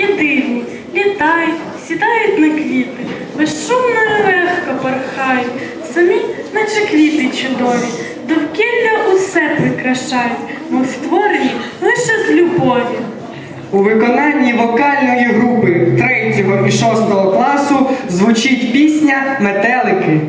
і дивні, літають, сідають на квіти, безшумно і легко порхають, самі, наче квіти чудові, довкілля усе прикрашають, мов створені лише з любові. У виконанні вокальної групи 3 і 6 класу звучить пісня Метелики.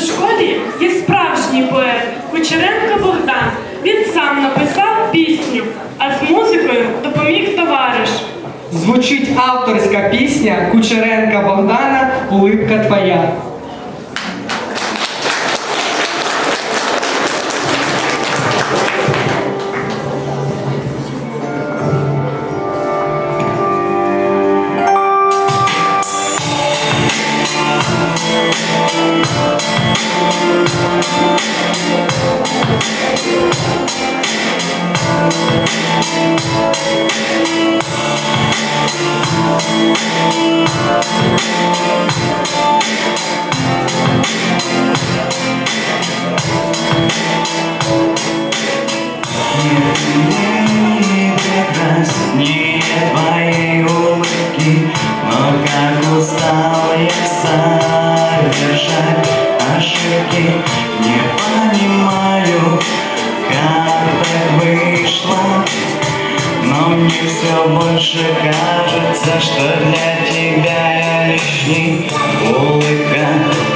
Школі є справжній поет Кучеренко Богдан. Він сам написав пісню, а з музикою допоміг товариш. Звучить авторська пісня Кучеренка Богдана Улипка твоя. Улыбка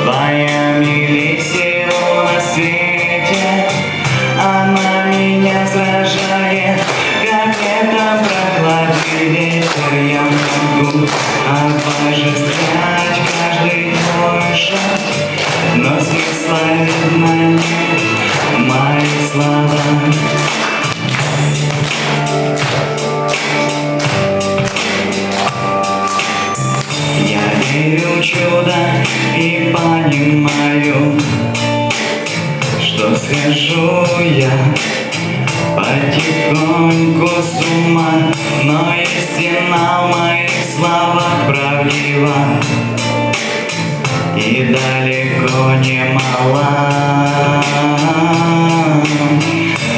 твоя милей всего на свете. Она меня сражает, как это прохладный Я могу обожествлять каждый схожу я потихоньку с ума, но истина в моих словах правдива и далеко не мала.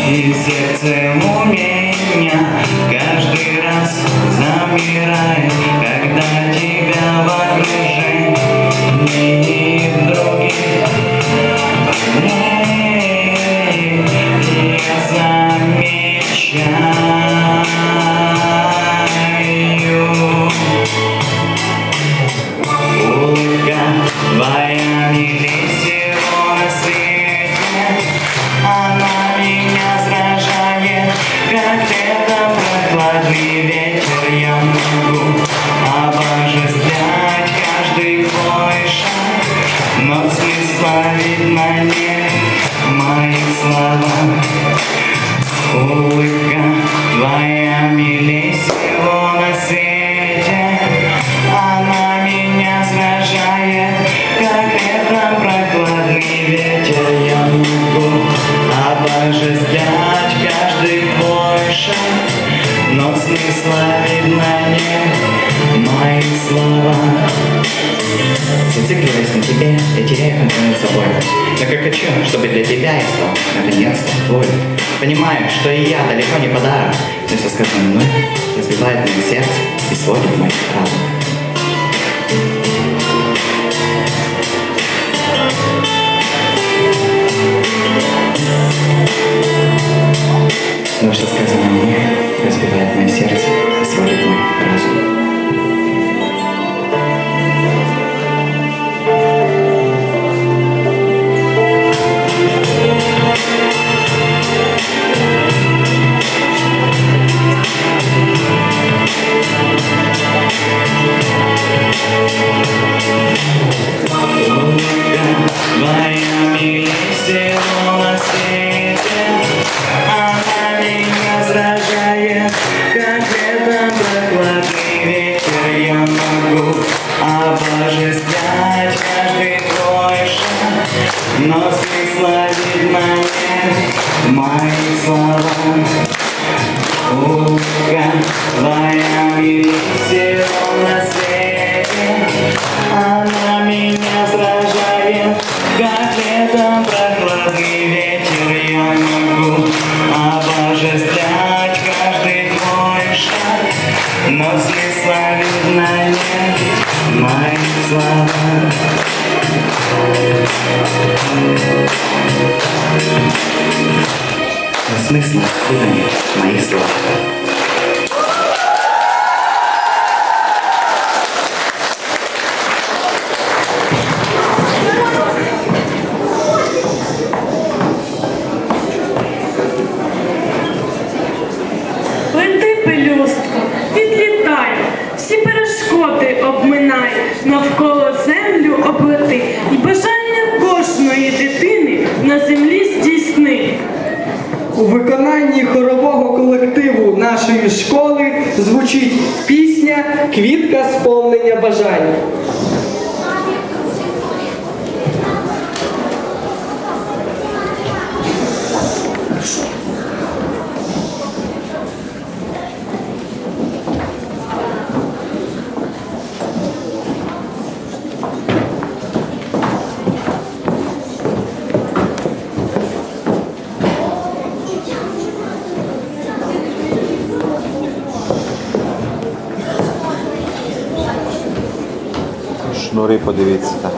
И сердце у меня каждый раз замирает, когда тебя в На тебе, я теряю контроль над собой. Но как хочу, чтобы для тебя я стал, наконец-то. Понимаю, что и я далеко не подарок, но все сказанное мной разбивает мое сердце и сводит мой разум. Но что сказано мне разбивает мое сердце и сводит мой разум. Моих словах Улыбка твоя милей всего на свете Она меня сражает, как летом прохладный ветер Я могу обожествлять каждый твой Но смысла видно нет моих словах смысла видно нет в моих словах. Лети, пелюстко, відлітай, всі перешкоди обминай, навколо сповнення Шнури подивіться.